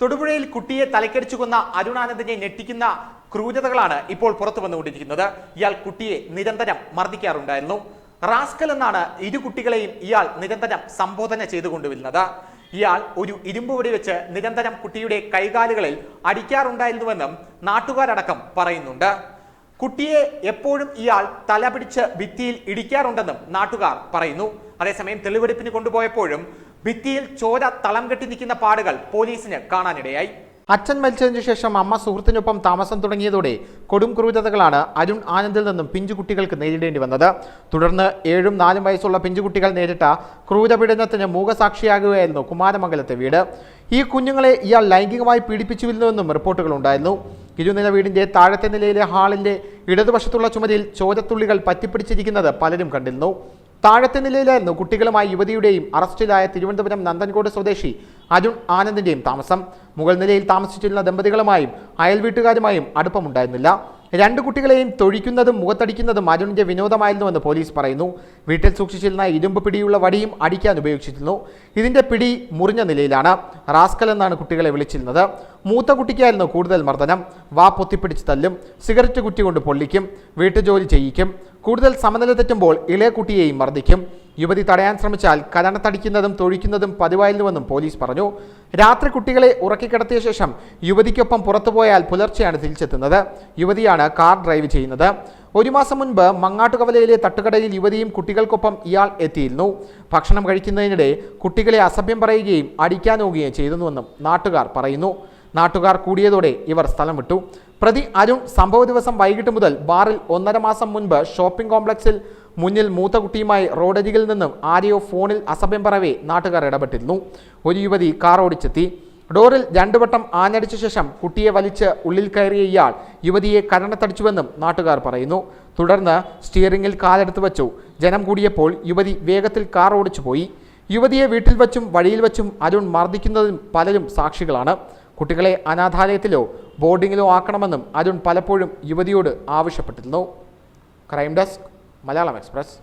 തൊടുപുഴയിൽ കുട്ടിയെ തലക്കടിച്ചു കൊന്ന അരുണാനന്ദിനെ ഞെട്ടിക്കുന്ന ക്രൂരതകളാണ് ഇപ്പോൾ പുറത്തു വന്നുകൊണ്ടിരിക്കുന്നത്. ഇയാൾ കുട്ടിയെ നിരന്തരം മർദ്ദിക്കാറുണ്ടായിരുന്നു. റാസ്കൽ എന്നാണ് ഇരു കുട്ടികളെയും ഇയാൾ നിരന്തരം സംബോധന ചെയ്തുകൊണ്ടുവരുന്നത്. ഇയാൾ ഒരു ഇരുമ്പ് വടി വെച്ച് നിരന്തരം കുട്ടിയുടെ കൈകാലുകളിൽ അടിക്കാറുണ്ടായിരുന്നുവെന്നും നാട്ടുകാരടക്കം പറയുന്നുണ്ട്. കുട്ടിയെ എപ്പോഴും ഇയാൾ തലപിടിച്ച് ഭിത്തിയിൽ ഇടിക്കാറുണ്ടെന്നും നാട്ടുകാർ പറയുന്നു. അതേസമയം തെളിവെടുപ്പിന് കൊണ്ടുപോയപ്പോഴും ഭിത്തിയിൽ ചോര തളം കെട്ടി നിൽക്കുന്ന പാടുകൾ പോലീസിന് കാണാനിടയായി. അച്ഛൻ മരിച്ചതിനു ശേഷം അമ്മ സുഹൃത്തിനൊപ്പം താമസം തുടങ്ങിയതോടെ കൊടും ക്രൂരതകളാണ് അരുൺ ആനന്ദിൽ നിന്നും പിഞ്ചുകുട്ടികൾക്ക് നേരിടേണ്ടി വന്നത്. തുടർന്ന് ഏഴും നാലും വയസ്സുള്ള പിഞ്ചുകുട്ടികൾ നേരിട്ട ക്രൂരപീഡനത്തിന് മൂകസാക്ഷിയാകുകയായിരുന്നു കുമാരമംഗലത്തെ വീട്. ഈ കുഞ്ഞുങ്ങളെ ഇയാൾ ലൈംഗികമായി പീഡിപ്പിച്ചുവിരുന്നുവെന്നും റിപ്പോർട്ടുകൾ ഉണ്ടായിരുന്നു. ഇരുനില വീടിന്റെ താഴത്തെ നിലയിലെ ഹാളിന്റെ ഇടതുവശത്തുള്ള ചുമരിൽ ചോരത്തുള്ളികൾ പറ്റിപ്പിടിച്ചിരിക്കുന്നത് പലരും കണ്ടിരുന്നു. താഴത്തെ നിലയിലായിരുന്നു കുട്ടികളുമായി യുവതിയുടെയും അറസ്റ്റിലായ തിരുവനന്തപുരം നന്ദൻകോട് സ്വദേശി അരുൺ ആനന്ദിന്റെയും താമസം. മുകൾ നിലയിൽ താമസിച്ചിരുന്ന ദമ്പതികളുമായും അയൽ വീട്ടുകാരുമായും അടുപ്പമുണ്ടായിരുന്നില്ല. രണ്ട് കുട്ടികളെയും തൊഴിക്കുന്നതും മുഖത്തടിക്കുന്നതും അരുണിന്റെ വിനോദമായിരുന്നുവെന്ന് പോലീസ് പറയുന്നു. വീട്ടിൽ സൂക്ഷിച്ചിരുന്ന ഇരുമ്പ് പിടിയുള്ള വടിയും അടിക്കാൻ ഉപയോഗിച്ചിരുന്നു. ഇതിന്റെ പിടി മുറിഞ്ഞ നിലയിലാണ്. റാസ്കൽ എന്നാണ് കുട്ടികളെ വിളിച്ചിരുന്നത്. മൂത്ത കുട്ടിക്കായിരുന്നു കൂടുതൽ മർദ്ദനം. വാ പൊത്തിപ്പിടിച്ച് തല്ലും. സിഗരറ്റ് കുറ്റി കൊണ്ട് പൊള്ളിക്കും. വീട്ടുജോലി ചെയ്യിക്കും. കൂടുതൽ സമനില തെറ്റുമ്പോൾ ഇളയ കുട്ടിയെയും മർദ്ദിക്കും. യുവതി തടയാൻ ശ്രമിച്ചാൽ കരണത്തടിക്കുന്നതും തൊഴിക്കുന്നതും പതിവായിരുന്നുവെന്നും പോലീസ് പറഞ്ഞു. രാത്രി കുട്ടികളെ ഉറക്കിക്കിടത്തിയ ശേഷം യുവതിക്കൊപ്പം പുറത്തുപോയാൽ പുലർച്ചെയാണ് തിരിച്ചെത്തുന്നത്. യുവതിയാണ് കാർ ഡ്രൈവ് ചെയ്യുന്നത്. ഒരു മാസം മുൻപ് മങ്ങാട്ടുകവലയിലെ തട്ടുകടയിൽ യുവതിയും കുട്ടികൾക്കൊപ്പം ഇയാൾ എത്തിയിരുന്നു. ഭക്ഷണം കഴിക്കുന്നതിനിടെ കുട്ടികളെ അസഭ്യം പറയുകയും അടിക്കാനോകുകയും ചെയ്തുവെന്നും നാട്ടുകാർ പറയുന്നു. നാട്ടുകാർ കൂടിയതോടെ ഇവർ സ്ഥലം വിട്ടു. പ്രതി അരുൺ സംഭവ ദിവസം വൈകിട്ട് മുതൽ ബാറിൽ ഒന്നര മാസം മുൻപ് ഷോപ്പിംഗ് കോംപ്ലക്സിൽ മുന്നിൽ മൂത്ത കുട്ടിയുമായി റോഡരികിൽ നിന്നും ആരെയോ ഫോണിൽ അസഭ്യം പറവേ നാട്ടുകാർ ഇടപെട്ടിരുന്നു. ഒരു യുവതി കാർ ഓടിച്ചെത്തി. ഡോറിൽ രണ്ടു വട്ടം ആഞ്ഞടിച്ച ശേഷം കുട്ടിയെ വലിച്ച് ഉള്ളിൽ കയറിയ ഇയാൾ യുവതിയെ കരണത്തടിച്ചുവെന്നും നാട്ടുകാർ പറയുന്നു. തുടർന്ന് സ്റ്റിയറിംഗിൽ കാലെടുത്ത് വച്ചു. ജനം കൂടിയപ്പോൾ യുവതി വേഗത്തിൽ കാർ ഓടിച്ചു പോയി യുവതിയെ വീട്ടിൽ വച്ചും വഴിയിൽ വച്ചും അരുൺ മർദ്ദിക്കുന്നതിനും പലരും സാക്ഷികളാണ്. കുട്ടികളെ അനാഥാലയത്തിലോ ബോർഡിങ്ങിലോ ആക്കണമെന്നും അരുൺ പലപ്പോഴും യുവതിയോട് ആവശ്യപ്പെട്ടിരുന്നു. Crime desk Malayalam express.